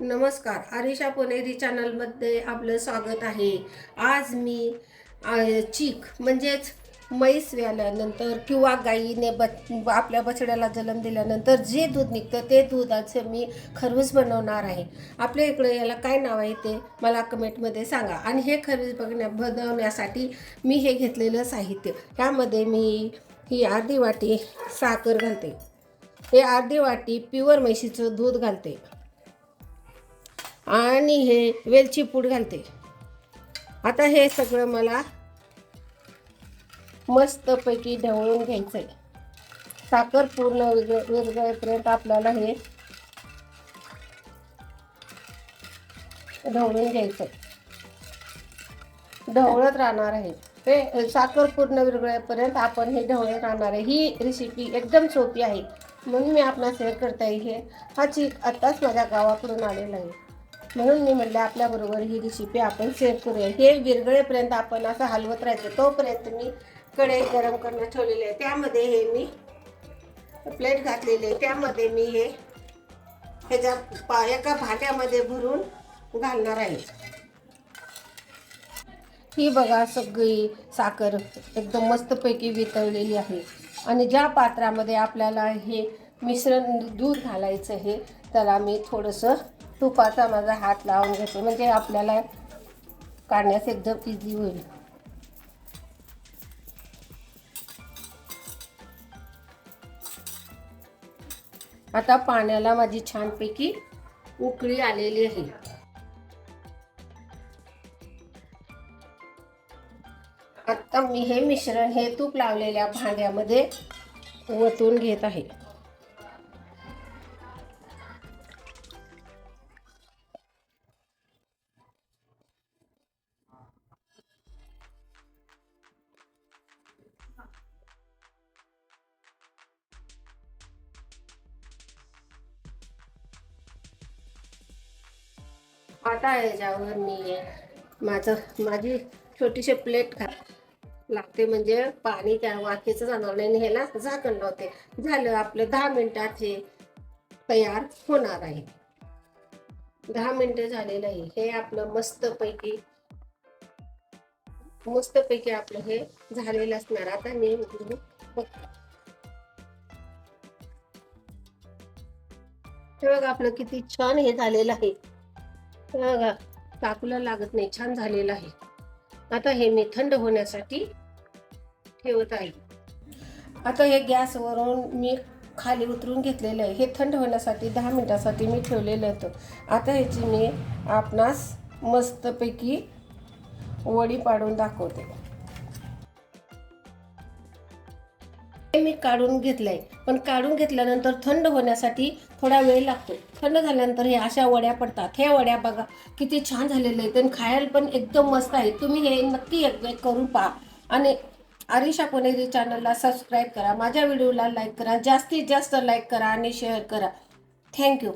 नमस्कार आरिशा पुणेरी चॅनलमध्ये आपलं स्वागत आहे. आज मी चीक म्हणजेच म्हैस व्याल्यानंतर किंवा गाईने ब आपल्या बछड्याला जन्म दिल्यानंतर जे दूध निघतं ते दुधाचं मी खरवस बनवणार आहे. आपल्या इकडे याला काय नाव आहे ते मला कमेंटमध्ये सांगा. आणि हे खरवस बघण्या बनवण्यासाठी मी हे घेतलेलं साहित्य. ह्यामध्ये मी ही अर्धी वाटी साखर घालते. हे अर्धी वाटी प्युअर म्हैशीचं दूध घालते. आणि हे वेलची पूड घालते. आता हे सगळं मला मस्तपैकी ढवळून घ्यायचं आहे साखर पूर्ण वेगळं विरघळेपर्यंत आपल्याला हे ढवळून घ्यायचं ढवळत राहणार आहे. हे साखर पूर्ण विरगळेपर्यंत आपण हे ढवळत राहणार आहे. ही रेसिपी एकदम सोपी आहे. म्हणून मी आपला शेअर करता येईल हे हा चीक आत्ताच माझ्या गावाकडून आलेला आहे. म्हणून मी म्हटलं आपल्याबरोबर ही रेसिपी आपण शेअर करूया. हे विरगळेपर्यंत आपण असं हलवत राहायचं. तोपर्यंत मी कढई गरम करणं ठेवलेली आहे. त्यामध्ये हे मी प्लेट घातलेली आहे. त्यामध्ये मी हे ह्याच्या पा एका भांड्यामध्ये भरून घालणार आहे. ही बघा सगळी साखर एकदम मस्तपैकी वितळलेली आहे. आणि ज्या पात्रामध्ये आपल्याला हे मिश्रण दूध घालायचं हे त्याला मी थोडंसं तुपाचा माझा हात लावून घेते. म्हणजे आपल्याला काढण्यास एकदम इझी होईल. आता पाण्याला माझी छानपैकी उकळी आलेली आहे. आता मी हे मिश्रण हे तूप लावलेल्या भांड्यामध्ये ओतून घेत आहे. आता याच्यावर मी माझं माझी छोटीशी प्लेट खा लागते म्हणजे पाणी त्या वाफेचं जाणार नाही ह्याला झाकण लावते. झालं आपलं दहा मिनिटात हे तयार होणार आहे. दहा मिनिटं झालेलं आहे. हे आपलं मस्तपैकी मस्तपैकी आपलं हे झालेलं असणार. आता मी बघ हे आपलं किती छान हे झालेलं आहे. बघा टाकूला लागत नाही. छान झालेलं आहे. आता हे मी थंड होण्यासाठी ठेवत आहे. आता हे गॅसवरून मी खाली उतरून घेतलेलं आहे. हे थंड होण्यासाठी दहा मिनटासाठी मी ठेवलेलं होतं. आता ह्याची मी आपणास मस्तपैकी वडी पाडून दाखवते. मी काढून घेतलंय. पण काढून घेतल्यानंतर थंड होण्यासाठी थोडा वेळ लागतो. थंड झाल्यानंतर हे अशा वड्या पडतात. ह्या वड्या बघा किती छान झालेल्या आहेत. आणि खायला पण एकदम मस्त आहे. तुम्ही हे नक्की एकदा करून पहा. आणि आरिशा पुणेरी चॅनलला सबस्क्राईब करा. माझ्या व्हिडिओला लाईक करा. जास्तीत जास्त लाईक करा आणि शेअर करा. थँक्यू.